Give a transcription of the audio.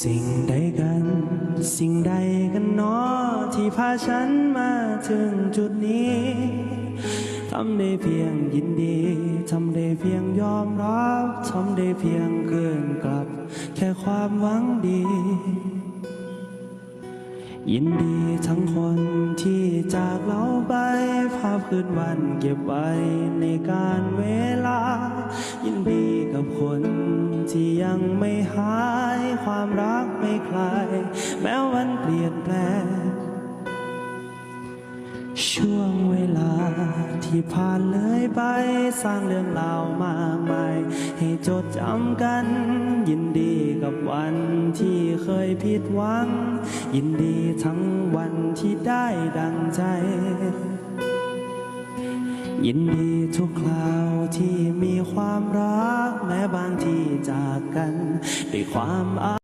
สิ่งใดกัน สิ่งใดกันเนาะที่พาฉันมาถึงจุดนี้ ทำได้เพียงยินดี ทำได้เพียงยอมรับ ทำได้เพียงเกินกลับ แค่ความหวังดี ยินดีทั้งคนที่จากเราไป ภาพคืนวันเก็บไว้ในการเวลา ยินดีกับคนที่ยังไม่หา ความรักไม่คลาย แม้วันเปลี่ยนแปลง ช่วงเวลาที่ผ่านเลยไป สร้างเรื่องราวมากมาย ให้จดจำกัน ยินดีกับวันที่เคยผิดหวัง ยินดีทั้งวันที่ได้ดังใจยินดีทุกคราวที่มีความรัก แม้บางที่จากกัน ด้วยความอา